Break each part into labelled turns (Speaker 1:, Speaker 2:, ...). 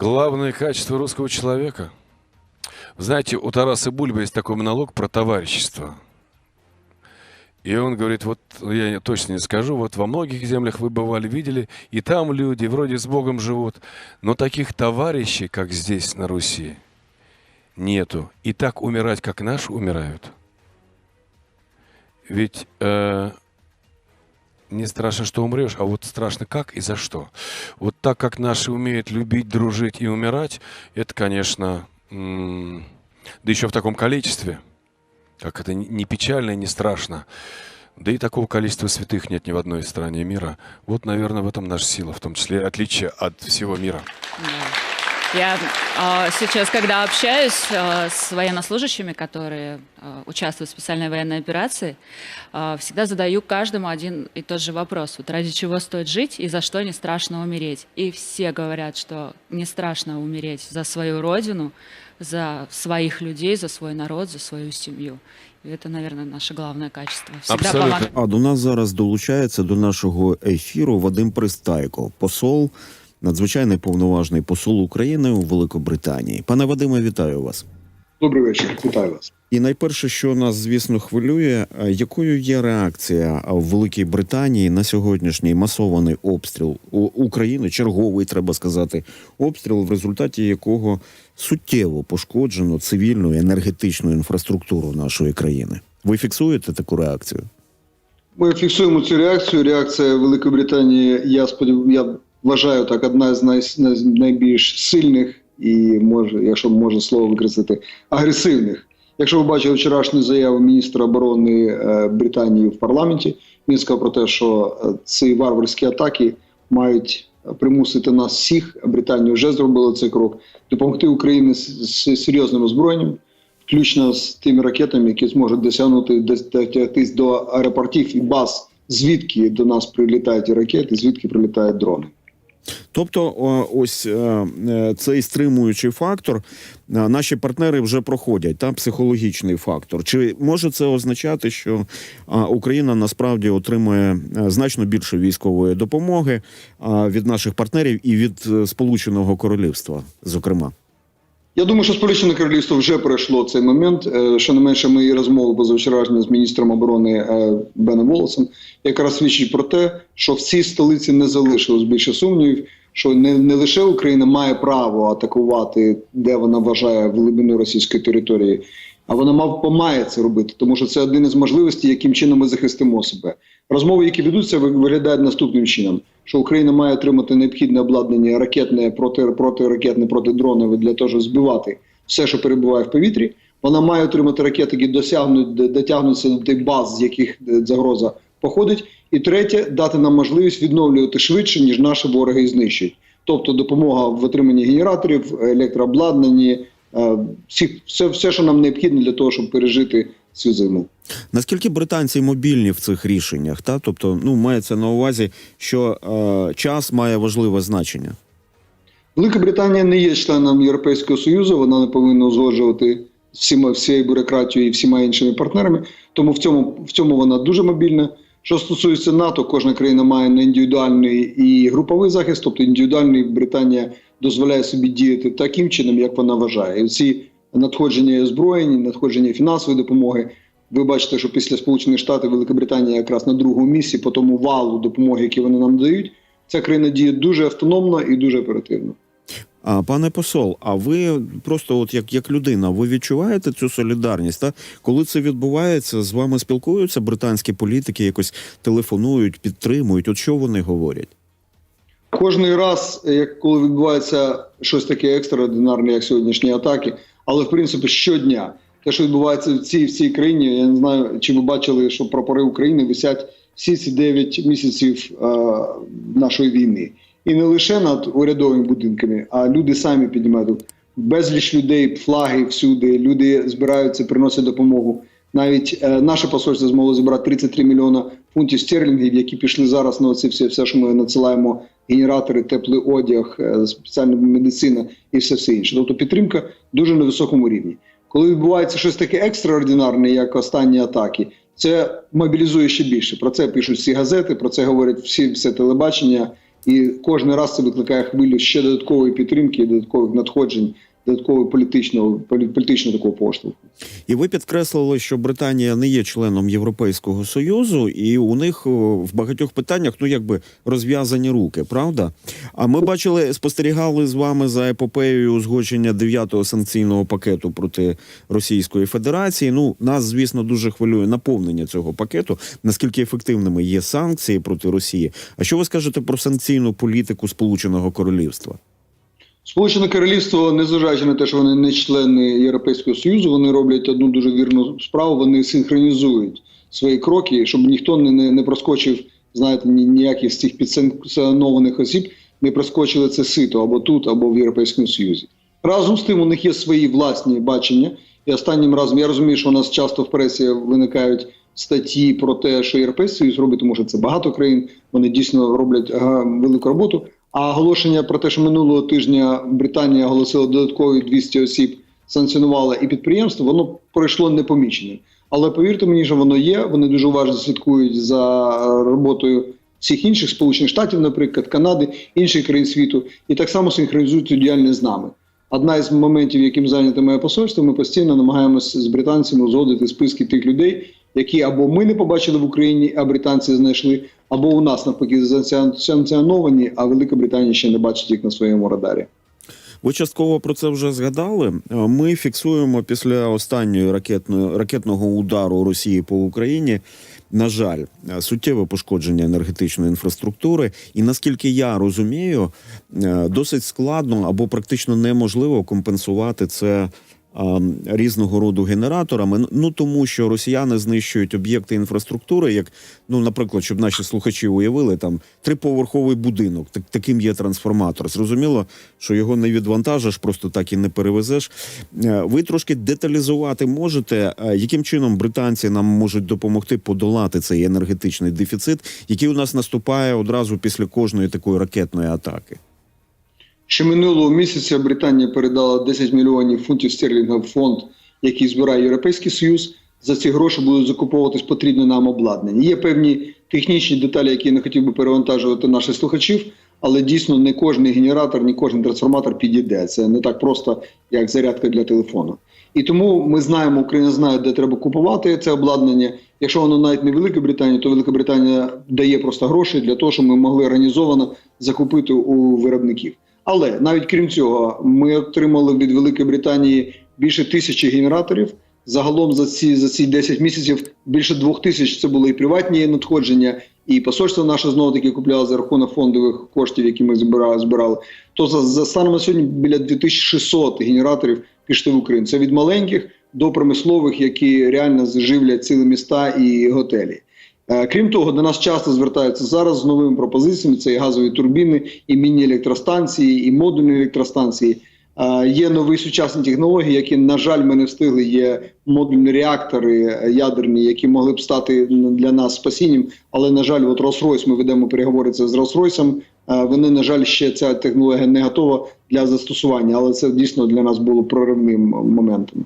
Speaker 1: Главное качество русского человека. Знаете, у Тараса Бульба есть такой монолог про товарищество. И он говорит, вот я точно не скажу, вот во многих землях вы бывали, видели, и там люди вроде с Богом живут, но таких товарищей, как здесь на Руси, нету. И так умирать, как наши умирают. Ведь э, не страшно, что умрешь, а вот страшно как и за что. Вот так как наши умеют любить, дружить и умирать, это, конечно, м, да еще в таком количестве, как это не печально и не страшно. Да и такого количества святых нет ни в одной стране мира. Вот, наверное, в этом наша сила, в том числе отличие от всего мира.
Speaker 2: Да. Я а, сейчас, когда общаюсь а, с военнослужащими, которые а, участвуют в специальной военной операции, а, всегда задаю каждому один и тот же вопрос. Вот ради чего стоит жить и за что не страшно умереть? И все говорят, что не страшно умереть за свою родину, за своих людей, за свой народ, за свою семью. И это, наверное, наше главное качество. Всегда
Speaker 1: Абсолютно.
Speaker 3: А до нас зараз долучається до нашого ефіру Вадим Пристайко, посол, надзвичайний повноважний посол України у Великобританії. Пане Вадиме, вітаю вас.
Speaker 4: Добрий вечір, вітаю вас.
Speaker 3: І найперше, що нас, звісно, хвилює, е, якою є реакція в Великій Британії на сьогоднішній масований обстріл України, черговий, треба сказати, обстріл, в результаті якого суттєво пошкоджено цивільну і енергетичну інфраструктуру нашої країни. Ви фіксуєте таку реакцію?
Speaker 4: Ми фіксуємо цю реакцію. Реакція Великої Британії, я сподів... я вважаю так, одна з най... най- найбільш сильних і може, якщо можна слово використати, агресивних. Якщо ви бачили вчорашню заяву міністра оборони е, Британії в парламенті, він сказав про те, що е, ці варварські атаки мають примусити нас всіх. Британія вже зробила цей крок, допомогти Україні з, серйозним озброєнням. включно з тими ракетами, які зможуть досягнути десь до аеропортів і баз, звідки до нас прилітають ракети, звідки прилітають дрони.
Speaker 3: Тобто, ось е, е, цей стримуючий фактор е, наші партнери вже проходять та психологічний фактор. Чи може це означати, що Україна насправді отримує е, значно більше військової допомоги від наших партнерів і від е, Сполученого Королівства, зокрема?
Speaker 4: Я думаю, що Сполучене Королівство вже пройшло цей момент. Е, Що не менше, мої розмови позавчорашні з міністром оборони е, Беном Волосом якраз свідчить про те, що в цій столиці не залишилось більше сумнівів, що не, не лише Україна має право атакувати, де вона вважає в глибину російської території, а вона мав має це робити, тому що це один із можливостей, яким чином ми захистимо себе. Розмови, які ведуться, ви- виглядають наступним чином: що Україна має отримати необхідне обладнання ракетне, проти, протиракетне, протидронове для того, щоб збивати все, що перебуває в повітрі. Вона має отримати ракети, які досягнуть дотягнуться до тих баз, з яких е, загроза походить. І третє, дати нам можливість відновлювати швидше, ніж наші вороги знищують. Тобто допомога в отриманні генераторів, електрообладнанні, е, всіх, все, все, що нам необхідно для того, щоб пережити цю зиму.
Speaker 3: Наскільки британці мобільні в цих рішеннях? Та тобто, ну мається на увазі, що е, час має важливе значення.
Speaker 4: Велика Британія не є членом Європейського Союзу, вона не повинна узгоджувати всіма всією бюрократією і всіма іншими партнерами. Тому в цьому в цьому вона дуже мобільна. Що стосується НАТО, кожна країна має на індивідуальний і груповий захист, тобто індивідуальний Британія дозволяє собі діяти таким чином, як вона вважає. І ці надходження озброєнь, надходження фінансової допомоги. Ви бачите, що після Сполучених Штатів Велика Британія якраз на другому місці по тому валу допомоги, які вони нам дають. Ця країна діє дуже автономно і дуже оперативно.
Speaker 3: А пане посол, а ви просто, от як, як людина, ви відчуваєте цю солідарність? Та коли це відбувається, з вами спілкуються британські політики, якось телефонують, підтримують. От що вони говорять?
Speaker 4: Кожний раз, як коли відбувається щось таке екстраординарне, як сьогоднішні атаки, але в принципі щодня те, що відбувається в цій в країні, я не знаю, чи ви бачили, що прапори України висять всі ці 9 місяців е, нашої війни, і не лише над урядовими будинками, а люди самі піднімають безліч людей, флаги всюди. Люди збираються, приносять допомогу. Навіть е, наше посольство змогло зібрати 33 мільйона фунтів стерлінгів, які пішли зараз на оці все, все, що ми надсилаємо генератори, теплий одяг, е, спеціальна медицина і все все інше. Тобто підтримка дуже на високому рівні. Коли відбувається щось таке екстраординарне, як останні атаки, це мобілізує ще більше. Про це пишуть всі газети, про це говорять всі все телебачення. І кожен раз це викликає хвилю ще додаткової підтримки, додаткових надходжень, додаткового політичного полі- політичного такого поштовху.
Speaker 3: І ви підкреслили, що Британія не є членом Європейського союзу, і у них в багатьох питаннях ну якби розв'язані руки, правда? А ми бачили, спостерігали з вами за епопеєю узгодження дев'ятого санкційного пакету проти Російської Федерації. Ну нас, звісно, дуже хвилює наповнення цього пакету. Наскільки ефективними є санкції проти Росії? А що ви скажете про санкційну політику Сполученого Королівства?
Speaker 4: Сполучене Королівство, незважаючи на те, що вони не члени Європейського Союзу, вони роблять одну дуже вірну справу. Вони синхронізують свої кроки, щоб ніхто не, не, не проскочив, знаєте, ні, ніяких з цих підсанкціонованих осіб не проскочили це сито або тут, або в Європейському Союзі. Разом з тим, у них є свої власні бачення. І останнім разом я розумію, що у нас часто в пресі виникають статті про те, що Європейський Союз робить, тому що це багато країн. Вони дійсно роблять велику роботу. А оголошення про те, що минулого тижня Британія оголосила додаткові 200 осіб, санкціонувала і підприємство, воно пройшло непоміченим. Але повірте мені, що воно є. Вони дуже уважно слідкують за роботою всіх інших сполучених штатів, наприклад, Канади, інших країн світу, і так само синхронізують цю діяльність з нами. Одна із моментів, яким зайняте моє посольство, ми постійно намагаємося з британцями узгодити списки тих людей, які або ми не побачили в Україні, а британці знайшли, або у нас навпаки санкціоновані, а Велика Британія ще не бачить їх на своєму радарі.
Speaker 3: Ви частково про це вже згадали. Ми фіксуємо після останньої ракетної ракетного удару Росії по Україні. На жаль, суттєве пошкодження енергетичної інфраструктури, і наскільки я розумію, е, досить складно або практично неможливо компенсувати це різного роду генераторами. Ну тому, що росіяни знищують об'єкти інфраструктури, як ну, наприклад, щоб наші слухачі уявили, там триповерховий будинок, так таким є трансформатор. Зрозуміло, що його не відвантажиш, просто так і не перевезеш. Е, Ви трошки деталізувати можете, е, яким чином британці нам можуть допомогти подолати цей енергетичний дефіцит, який у нас наступає одразу після кожної такої ракетної атаки.
Speaker 4: Ще минулого місяця Британія передала 10 мільйонів фунтів стерлінга в фонд, який збирає Європейський Союз. За ці гроші будуть закуповуватись потрібне нам обладнання. Є певні технічні деталі, які я не хотів би перевантажувати наших слухачів, але дійсно не кожен генератор, не кожен трансформатор підійде. Це не так просто, як зарядка для телефону. І тому ми знаємо, Україна знає, де треба купувати це обладнання. Якщо воно навіть не Велика Британія, то Велика Британія дає просто гроші для того, щоб ми могли організовано закупити у виробників. Але навіть крім цього, ми отримали від Великої Британії більше тисячі генераторів. Загалом за ці за ці 10 місяців більше двох тисяч це були і приватні надходження, і посольство наше знову таки купляло за рахунок фондових коштів, які ми збирали. збирали. То за, за станом на сьогодні біля 2600 генераторів пішли в Україну. Це від маленьких до промислових, які реально живлять цілі міста і готелі. Е, Крім того, до нас часто звертаються зараз з новими пропозиціями: це і газові турбіни, і міні-електростанції, і модульні електростанції. Е, Є нові сучасні технології, які, на жаль, ми не встигли. Є модульні реактори е, ядерні, які могли б стати для нас спасінням. Але на жаль, от Rolls-Royce, ми ведемо переговори це з Rolls-Royce, Вони, на жаль, ще ця технологія не готова для застосування, але це дійсно для нас було проривним моментом.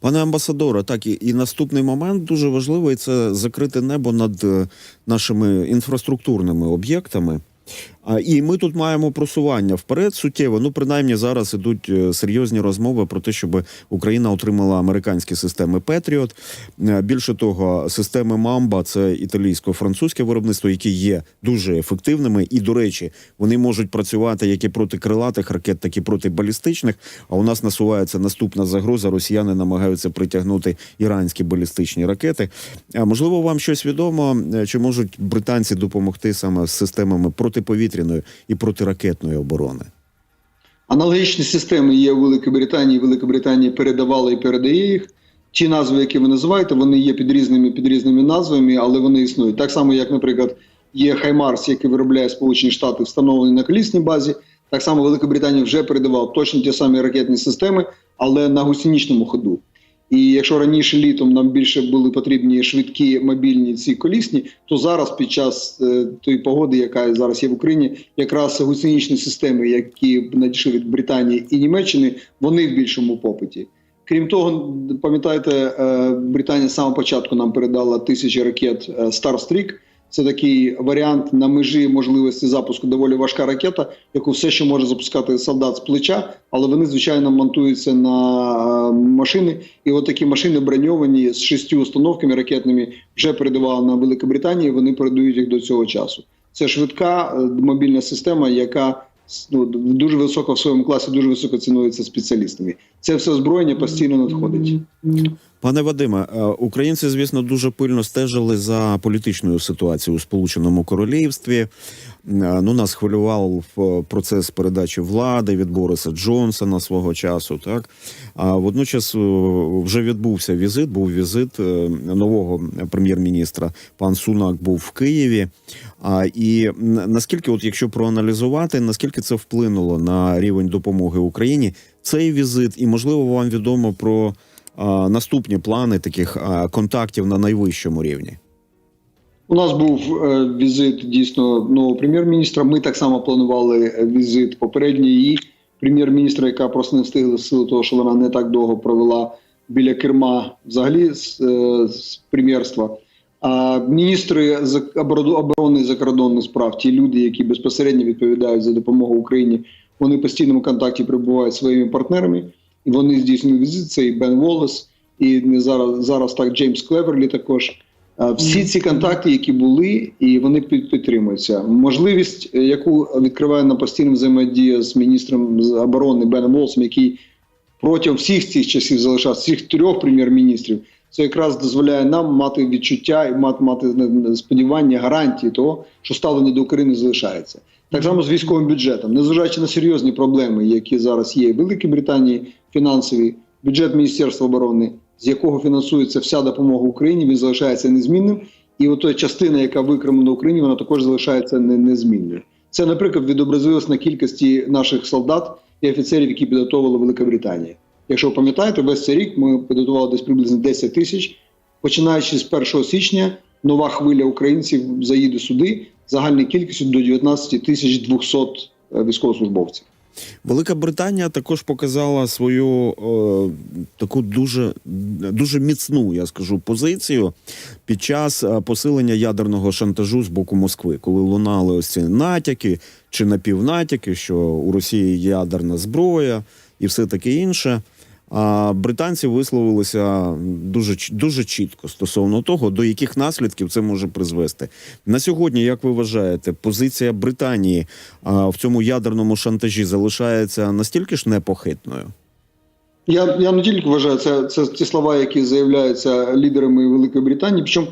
Speaker 3: Пане амбасадоре, так і, і наступний момент дуже важливий це закрите небо над е, нашими інфраструктурними об'єктами. І ми тут маємо просування вперед суттєво. Ну, принаймні, зараз ідуть е, серйозні розмови про те, щоб Україна отримала американські системи Петріот. Е, Більше того, системи Мамба це італійсько-французьке виробництво, які є дуже ефективними. І, до речі, вони можуть працювати як і проти крилатих ракет, так і проти балістичних. А у нас насувається наступна загроза. Росіяни намагаються притягнути іранські балістичні ракети. Можливо, вам щось відомо, е, чи можуть британці допомогти саме з системами протиповітряної і протиракетної оборони?
Speaker 4: Аналогічні системи є у Великій Британії. Велика Британія передавала і передає їх. Ті назви, які ви називаєте, вони є під різними під різними назвами, але вони існують. Так само, як, наприклад, є Хаймарс, який виробляє Сполучені Штати, встановлений на колісній базі. Так само Велика Британія вже передавала точно ті самі ракетні системи, але на гусеничному ходу. І якщо раніше літом нам більше були потрібні швидкі мобільні ці колісні, то зараз під час е, тої погоди, яка зараз є в Україні, якраз гусенічні системи, які надійшли від Британії і Німеччини, вони в більшому попиті. Крім того, пам'ятаєте, е, Британія з самого початку нам передала тисячі ракет е, Starstreak. Це такий варіант на межі можливості запуску доволі важка ракета, яку все ще може запускати солдат з плеча, але вони звичайно монтуються на е, машини. І от такі машини броньовані з шістю установками ракетними вже передавали на Великобританії. Вони передають їх до цього часу. Це швидка е, мобільна система, яка ну, дуже високо в своєму класі, дуже високо цінується спеціалістами. Це все озброєння постійно надходить.
Speaker 3: Пане Вадиме, е, українці, звісно, дуже пильно стежили за політичною ситуацією у Сполученому Королівстві. Е, Ну, нас хвилював е, процес передачі влади від Бориса Джонсона свого часу. Так а водночас вже відбувся візит. Був візит нового прем'єр-міністра. Пан Сунак був в Києві. А і наскільки, от якщо проаналізувати, наскільки це вплинуло на рівень допомоги Україні, цей візит, і можливо вам відомо про наступні плани таких контактів на найвищому рівні.
Speaker 4: У нас був е, візит дійсно нового прем'єр-міністра. Ми так само планували е, візит попередньої прем'єр-міністра, яка просто не встигла силу того, що вона не так довго провела біля керма взагалі з, е, з прем'єрства. А міністри оборони закордонних справ, ті люди, які безпосередньо відповідають за допомогу Україні, вони постійному контакті перебувають зі своїми партнерами, вони здійснюють візит. Це і Бен Волес, і не зараз зараз так Джеймс Клеверлі також. Всі ці контакти, які були, і вони під- підтримуються. Можливість, е, яку відкриває на постійному взаємодія з міністром оборони Беном Волсом, який протягом всіх цих часів залишався, всіх трьох прем'єр-міністрів, це якраз дозволяє нам мати відчуття і мати, мати е, сподівання, гарантії того, що ставлення до України залишається. Так само з військовим бюджетом, незважаючи на серйозні проблеми, які зараз є в Великій Британії, фінансові бюджет Міністерства оборони, з якого фінансується вся допомога Україні, він залишається незмінним. І от частина, яка викремлена Україні, вона також залишається незмінною. Це, наприклад, відобразилось на кількості наших солдат і офіцерів, які підготовила Велика Британія. Якщо ви пам'ятаєте, весь цей рік ми підготували десь приблизно 10 тисяч. Починаючи з 1 січня, нова хвиля українців заїде сюди загальною кількістю до 19 тисяч 200 е, військовослужбовців.
Speaker 3: Велика Британія також показала свою е, таку дуже, дуже міцну, я скажу, позицію під час е, посилення ядерного шантажу з боку Москви, коли лунали ось ці натяки чи напівнатяки, що у Росії ядерна зброя і все таке інше. А британці висловилися дуже дуже чітко стосовно того, до яких наслідків це може призвести. На сьогодні, як ви вважаєте, позиція Британії в цьому ядерному шантажі залишається настільки ж непохитною?
Speaker 4: Я, я не тільки вважаю, це, це ті слова, які заявляються лідерами Великої Британії. Причому,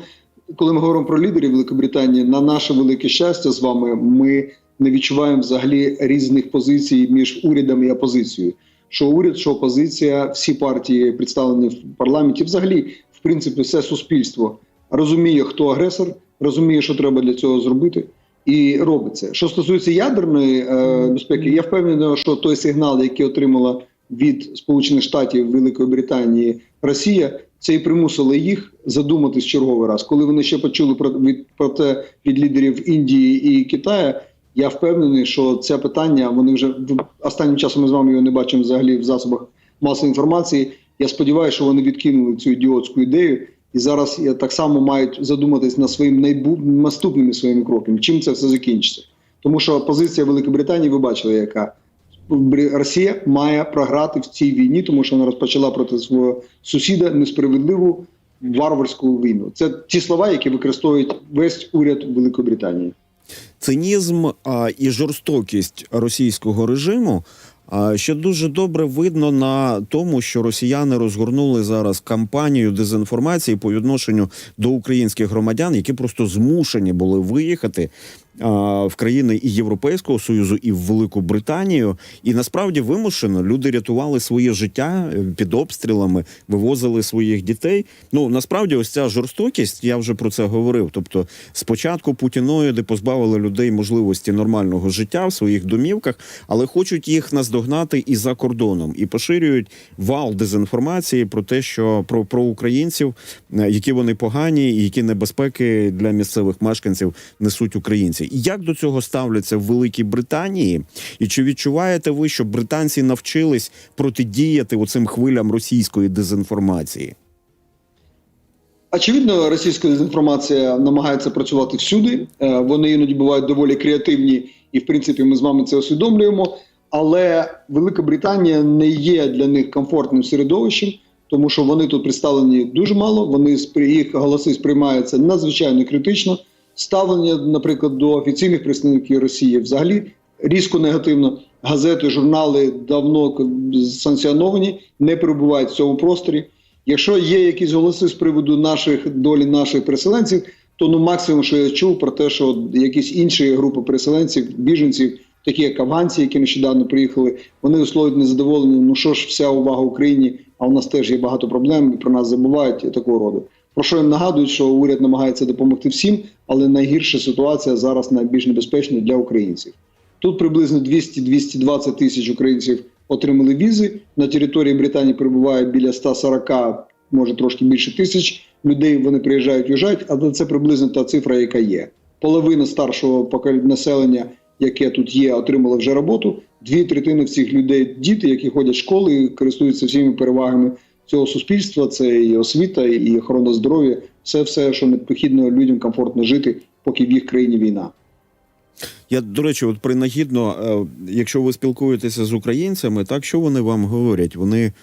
Speaker 4: коли ми говоримо про лідерів Великобританії, на наше велике щастя з вами, ми не відчуваємо взагалі різних позицій між урядом і опозицією. Що уряд, що опозиція, всі партії представлені в парламенті, взагалі, в принципі, все суспільство розуміє, хто агресор, розуміє, що треба для цього зробити. І робить це. Що стосується ядерної е, безпеки, я впевнений, що той сигнал, який отримала від Сполучених Штатів Великої Британії Росія, це і примусило їх задуматись черговий раз. Коли вони ще почули про від про те від лідерів Індії і Китаю. Я впевнений, що це питання вони вже останнім часом ми з вами його не бачимо взагалі в засобах масової інформації. Я сподіваюся, що вони відкинули цю ідіотську ідею, і зараз я так само мають задуматись над своїм найбу... наступними своїми кроками. Чим це все закінчиться? Тому що позиція Великої Британії, ви бачили, яка Росія має програти в цій війні, тому що вона розпочала проти свого сусіда несправедливу варварську війну. Це ті слова, які використовують весь уряд Великої Британії.
Speaker 3: Цинізм а, і жорстокість російського режиму а, ще дуже добре видно на тому, що росіяни розгорнули зараз кампанію дезінформації по відношенню до українських громадян, які просто змушені були виїхати. В країни і Європейського союзу, і в Велику Британію, і насправді вимушено люди рятували своє життя е, під обстрілами, вивозили своїх дітей. Ну насправді, ось ця жорстокість, я вже про це говорив. Тобто, спочатку путіноїди позбавили людей можливості нормального життя в своїх домівках, але хочуть їх наздогнати і за кордоном, і поширюють вал дезінформації про те, що про, про українців, е, які вони погані, і які небезпеки для місцевих мешканців несуть українці. Як до цього ставляться в Великій Британії? І чи відчуваєте ви, що британці навчились протидіяти оцим хвилям російської дезінформації?
Speaker 4: Очевидно, російська дезінформація намагається працювати всюди. Е, Вони іноді бувають доволі креативні, і в принципі ми з вами це усвідомлюємо. Але Велика Британія не є для них комфортним середовищем, тому що вони тут представлені дуже мало. Вони їх голоси сприймаються надзвичайно критично. Ставлення, наприклад, до офіційних представників Росії взагалі різко негативно. Газети, журнали давно санкціоновані, не перебувають в цьому просторі. Якщо є якісь голоси з приводу наших долі наших переселенців, то ну максимум, що я чув про те, що якісь інші групи переселенців, біженців, такі як афганці, які нещодавно приїхали, вони висловлюють незадоволення. Ну що ж, вся увага Україні, а у нас теж є багато проблем, і про нас забувають і такого роду. Про що їм нагадують, що уряд намагається допомогти всім, але найгірша ситуація зараз найбільш небезпечна для українців. Тут приблизно 200-220 тисяч українців отримали візи. На території Британії перебуває біля 140, може трошки більше тисяч людей. Вони приїжджають, уїжджають, але це приблизно та цифра, яка є. Половина старшого населення, яке тут є, отримало вже роботу. Дві третини всіх людей, діти, які ходять в школи, і користуються всіми перевагами цього суспільства. Це і освіта, і охорона здоров'я. Це все, що необхідно людям комфортно жити, поки в їх країні війна.
Speaker 3: Я, до речі, от принагідно, е, якщо ви спілкуєтеся з українцями, так що вони вам говорять? Вони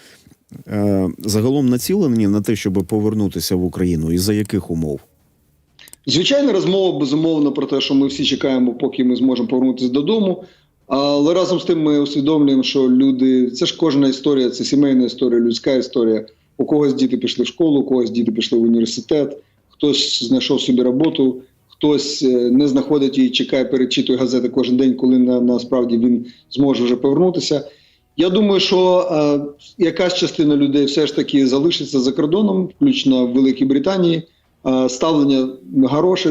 Speaker 3: е, загалом націлені на те, щоб повернутися в Україну, і за яких умов?
Speaker 4: Звичайна розмова безумовно про те, що ми всі чекаємо, поки ми зможемо повернутися додому. Але разом з тим ми усвідомлюємо, що люди це ж кожна історія, це сімейна історія, людська історія. У когось діти пішли в школу, у когось діти пішли в університет, хтось знайшов собі роботу, хтось е, не знаходить її, чекає, перечитує газети кожен день, коли на, насправді він зможе вже повернутися. Я думаю, що е, якась частина людей все ж таки залишиться за кордоном, включно в Великій Британії. Е, ставлення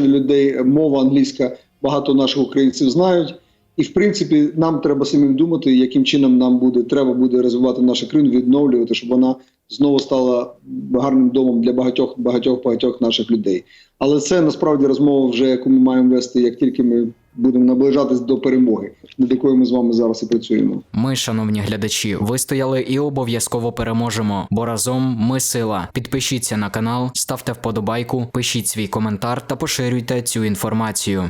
Speaker 4: для людей, мова англійська багато наших українців знають. І в принципі, нам треба самим думати, яким чином нам буде треба буде розвивати нашу країну, відновлювати, щоб вона знову стала гарним домом для багатьох багатьох багатьох наших людей. Але це насправді розмова, вже яку ми маємо вести, як тільки ми будемо наближатись до перемоги, над якою ми з вами зараз і працюємо.
Speaker 5: Ми, шановні глядачі, вистояли і обов'язково переможемо, бо разом ми сила. Підпишіться на канал, ставте вподобайку, пишіть свій коментар та поширюйте цю інформацію.